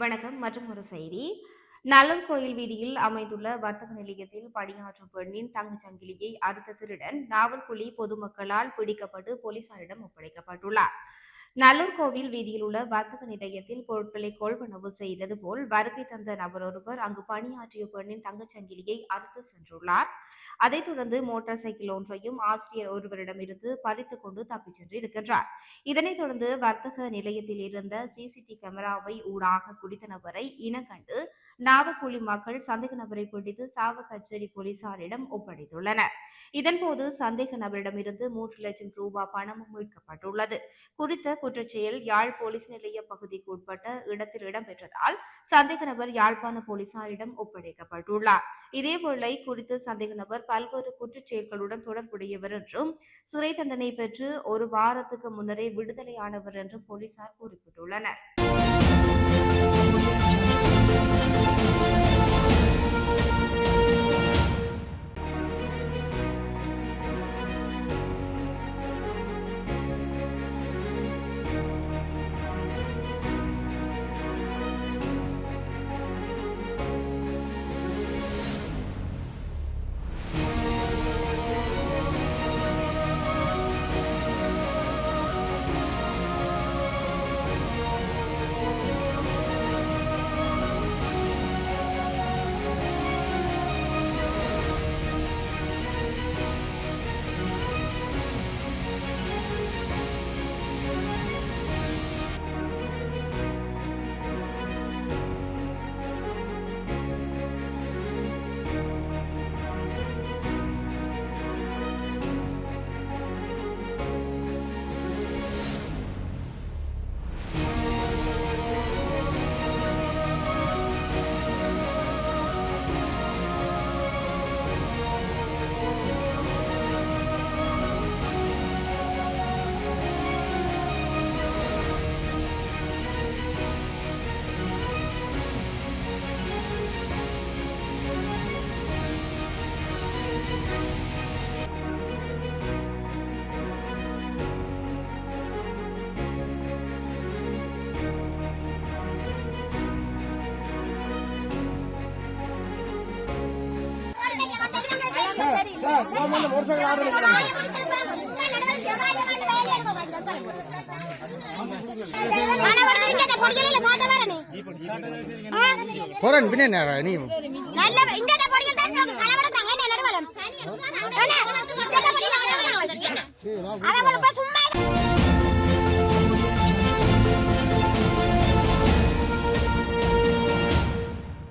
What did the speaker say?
வணக்கம். மற்றும் ஒரு செய்தி. நல்லூர் கோயில் வீதியில் அமைந்துள்ள வர்த்தக நிலையத்தில் பணியாற்றும் பெண்ணின் தங்கச் சங்கிலியை அறுத்த திருடன் நாவல்குழி பொதுமக்களால் பிடிக்கப்பட்டு போலீசாரிடம் ஒப்படைக்கப்பட்டுள்ளார். நல்லூர் கோவில் வீதியில் உள்ள வர்த்தக நிலையத்தில் பொருட்களை கொள்வனவு செய்தது போல் வருகை தந்த நபர் ஒருவர் அங்கு பணியாற்றிய பெண்ணின் தங்கச்சங்கிலியை அறுத்து சென்றுள்ளார். அதைத் தொடர்ந்து மோட்டார் சைக்கிள் ஒன்றையும் ஆசிரியர் ஒருவரிடமிருந்து பறித்து கொண்டு தப்பிச் சென்றிருக்கின்றார். இதனைத் தொடர்ந்து வர்த்தக நிலையத்தில் இருந்த சிசிடி கேமராவை ஊடாக குறித்த நபரை இனக்கண்டு நாவக்குழி மக்கள் சந்தேக நபரை பிடித்து சாவ கச்சேரி போலீசாரிடம் ஒப்படைத்துள்ளனர். இதன்போது சந்தேக நபரிடமிருந்து மூன்று லட்சம் ரூபாய் பணமும் மீட்கப்பட்டுள்ளது. குறித்த குற்றச்செயல் யாழ் போலீஸ் நிலைய பகுதிக்கு உட்பட்ட இடத்தில் இடம்பெற்றதால் சந்தேக நபர் யாழ்ப்பாண போலீசாரிடம் ஒப்படைக்கப்பட்டுள்ளார். இதேவேளை குறித்த சந்தேக நபர் பல்வேறு குற்றச்செயல்களுடன் தொடர்புடையவர் என்றும் சிறை தண்டனை பெற்று ஒரு வாரத்துக்கு முன்னரே விடுதலையானவர் என்றும் போலீசார் குறிப்பிட்டுள்ளனர். போறேன் பின்ன நீ நல்ல தான் கலவடம் தாங்க நடுவலம் அவங்களுக்கு சும்மா